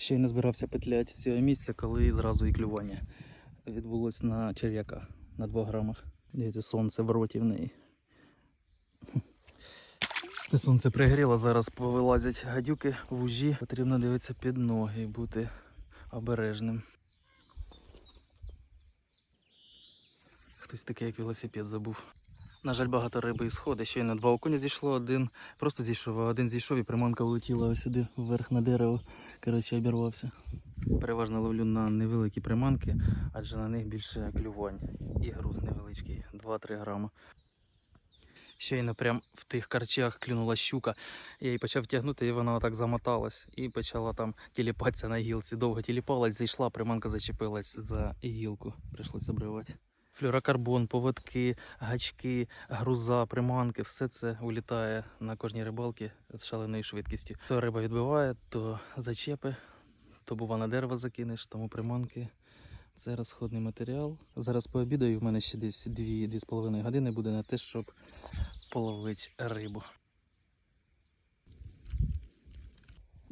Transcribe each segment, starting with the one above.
Ще й не збирався петлять з цього місця, коли зразу і клювання відбулось на черв'яка на 2 грамах. Дивіться, сонце в роті в неї. Це сонце пригріло, зараз повилазять гадюки, вужі. Потрібно дивитися під ноги і бути обережним. Хтось такий, як велосипед забув. На жаль, багато риби і сходи. Щойно два окуня зійшло, один просто зійшов, а один зійшов і приманка влетіла ось сюди вверх на дерево. Коротше, обірвався. Переважно ловлю на невеликі приманки, адже на них більше клювань. І груз невеличкий 2-3 грама. Щойно прям в тих карчах клюнула щука. Я її почав тягнути, і вона так замоталась і почала там тіліпатися на гілці. Довго тіліпалась, зайшла, приманка зачепилась за гілку. Прийшлось обривати. Флюрокарбон, поводки, гачки, груза, приманки, все це улітає на кожній рибалці з шаленою швидкістю. То риба відбиває, то зачепи, то бува на дерево закинеш, тому приманки. Це розходний матеріал. Зараз пообідаю, в мене ще десь 2-2,5 години буде на те, щоб половити рибу.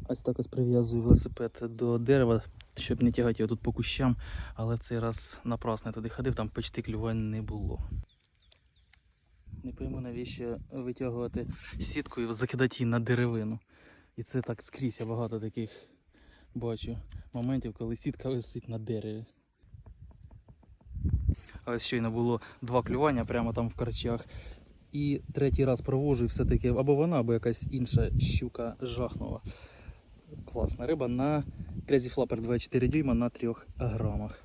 Ось так ось прив'язую велосипед до дерева, щоб не тягати його тут по кущам, але в цей раз напрасно я туди ходив, там почти клювань не було. Не пойму, навіщо витягувати сітку і закидати її на деревину. І це так скрізь, я багато таких бачу моментів, коли сітка висить на дереві. Ось щойно було два клювання прямо там в карчах. І третій раз провожу, і все-таки або вона, або якась інша щука жахнула. Класна риба на Crazy Flapper 24 дюйма на 3 грамах.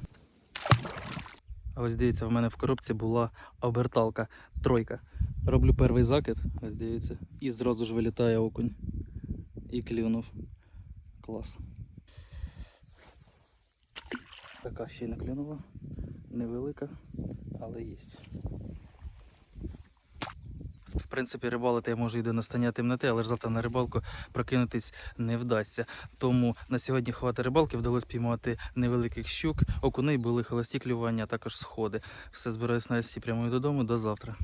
Ось дивіться, в мене в коробці була оберталка тройка. Роблю перший закид, ось дивіться, і зразу ж вилітає окунь. І клюнув. Клас. Така ще й не клюнула. Невелика, але є. Принципі, рибалити я можу і до настання темноти, але ж завтра на рибалку прокинутись не вдасться. Тому на сьогодні хвати рибалки, вдалося піймати невеликих щук, окуней були холості клювання, а також сходи. Все збираюсь на прямою додому. До завтра.